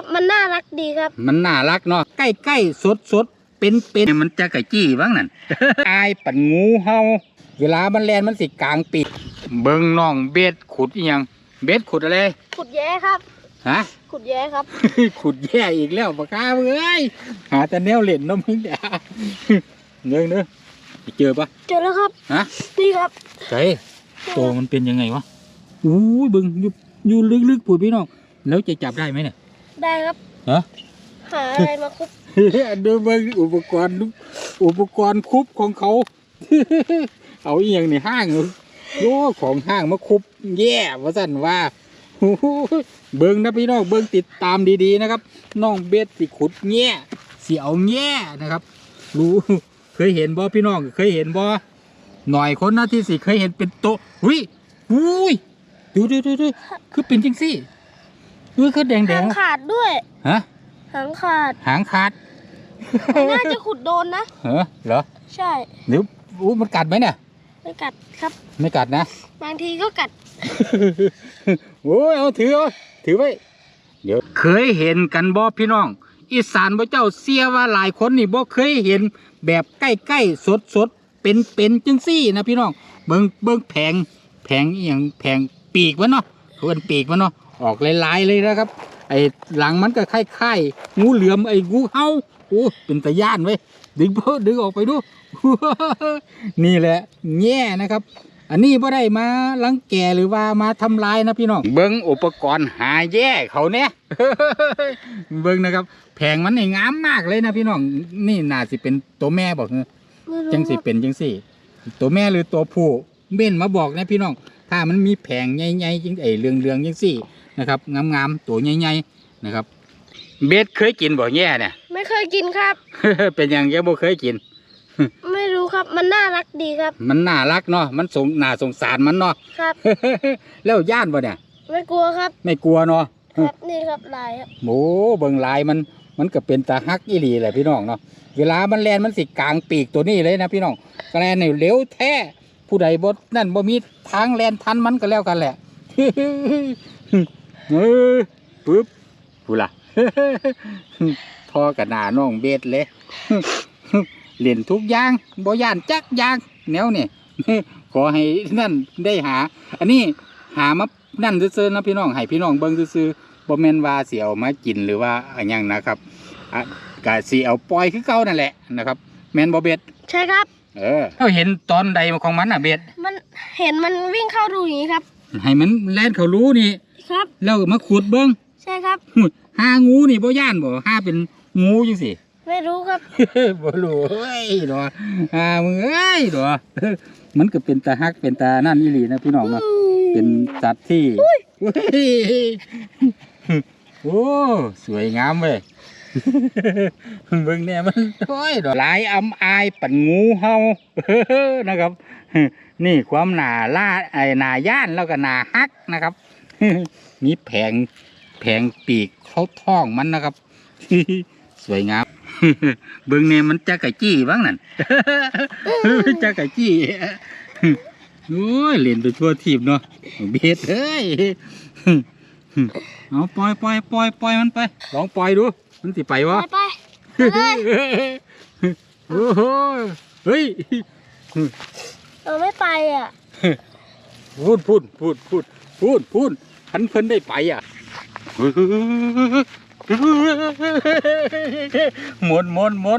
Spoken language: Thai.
ครับมันน่ารักดีครับ มันน่ารักเนาะใกล้ใกล้สดสดเป็นเป็นมันจะกะจี้บ้างนั่น อายปันงูเฮาเวลามันแลนมันสิกลางปีกเบิ่งน้องเบ็ดขุดอีหยัง เบ็ดขุดอะไร ขุดแย้ครับ ฮะ ขุดแย้ครับ ขุดแย่อีกแล้วปากกาเอ้ยหาแต่แนวเล่นเน้ำมึงเดี๋ยวเนื้อเนื้อเจอปะเจอแล้วครับ ฮะนี่ครับใช่ตัวมันเป็นยังไงวะอู้ยเบึงอยู่อยู่ลึกๆปุ๋ยพี่น้องแล้วจะจับได้ไหมเนี่ย ได้ครับฮะหาอะไรมาคุบดูเบิ่งอุปกรณ์อุปกรณ์คุบของเขา เอาอีหยังในห้างโอ้ของห้างมาคุบแย่ว่าสั่นว่าโอ้โหเบิ่งนะพี่น้องเบิ่งติดตามดีๆนะครับน้องเบ็ดสิขุดแง่สิเอาแง่นะครับ รู้เคยเห็นบ่พี่น้องเคยเห็นบ่หน่อยคนนะที่สิเคยเห็นเป็นโตะหุยอุ้ยดูดูดูดูคือเป็นจังซี่เออคือแดงแดหางงขาดด้วย ฮะหางขาด หางขาดน่าจะขุดโดนนะ เหรอเหรอใช่หรืออู้มันกัดไหมเนี่ย ไม่กัดครับ ไม่กัดนะ บางทีก็กัด โอ้ยเอาถือเอาถือไว้เดี๋ยว เคยเห็นกันบ่พี่น้อง อีสานพระเจ้าเสียว่าหลายคนนี่บ่เคยเห็นแบบใกล้ๆสดๆเป็นเป็นจังซี่นะพี่น้องเบิ่งเบิ่งแผงแผงอหย่างแผงปีกมันเนาะเพื่อนปีกมันเนาะ ออกลายๆเลยนะครับ ไอ้หลังมันก็คล้ายๆงูเหลือมไอ้งูเห่าโอ้เป็นตะย่านไว้ยดึงเพิ่ดึงออกไปดู นี่แหละแง่นะครับ อันนี้บ่ได้มาลังแกหรือว่ามาทำลายนะพี่น้องเบิ้งอุปกรณ์หาแย่เขาเนี่ยเบิ้งนะครับ แผงมันนี่งามมากเลยนะพี่น้องนี่น่าสิเป็นตัวแม่บอกเนอะไม่รู้จังสิเป็นจังสิตัวแม่หรือตัวผู้เบ้นมาบอกนะพี่น้อง ถ้ามันมีแผงใหญ่ๆจริงไอ้เรืองเรืองๆจังสิ นะครับงามๆตัวใหญ่ๆนะครับ เบ็ดเคยกินบ่แย่เนี่ย ไม่เคยกินครับ เป็นอย่างแกบ่เคยกิน ไม่รู้ครับมันน่ารักดีครับ มันน่ารักเนาะมันสงน่าสงสารมันเนาะครับ แล้วย่านบ่เนี่ย ไม่กลัวครับไม่กลัวเนาะครับนี่ครับลายครับโอ้เบิ่งลายมันมันก็เป็นตาฮักอีหลีแหละพี่น้องเนาะเวลามันแลนมันสิกลางปีกตัวนี้เลยนะพี่น้องก็แลนนี่เร็วแท้ผู้ใดบ่นั่นบ่มีทางแลนทันมันก็แล้วกันแหละ เออปึ๊บผู้ล่ะทอกับหน้าน้องเบ็ดเลยเล่นทุกอย่างบ่ย่านจักอย่างแนวนี่ขอให้นั่นได้หา อันนี้หามานั่นซื่อๆนะพี่น้องให้พี่น้องเบิ่งซื่อๆบ่แม่นว่าสิเอามากินหรือว่าอะหยังนะครับอะก็สิเอาปล่อยคือเก่านั่นแหละนะครับ แม่นบ่เบ็ดใช่ครับ เออเราเห็นตอนใดของมันน่ะเบ็ดมันเห็นมันวิ่งเข้ารูอย่างนี้ครับ ให้มันแล่นเขารู้นี่ ครับ แล้วมาขุดเบิ่งใช่ครับหางูนี่บ่ย่านบ่หาเป็นงูจังซี่ไม่รู้ครับบ่รู้เอ้ยดอกอ่ามึงเอ้ยดอกมันก็เป็นตาฮักเป็นตานั่นอีหลีนะพี่น้องเนาะเป็นสัตว์ที่เว้ยโอ้สวยงามเว้ยเบิ่งเนี่ยมันโอ้ยดอกหลายอำอายปันงูเฮานะครับ นี่ความหนาล่าไอ้หนาย่านแล้วก็หนาฮักนะครับ มีแผงแผงปีกเขาท้องมันนะครับ สวยงามเบิ่งเนี่ยมันจักกะจี้บ้างนั่นจักกะจี้โอ้ยเล่นไปทั่วทีบเนาะเบ็ดเอ้ยเอาปล่อยปล่อยปล่อยปล่อยมันไปลองปล่อยดู มันสิไปไปวะไปไปเลยโอ้โหเฮ้ยเราไม่ไปอะ พูดพูดพูดพูดพูดพูดพันเพิ่นได้ไปอะหมนหมนหมน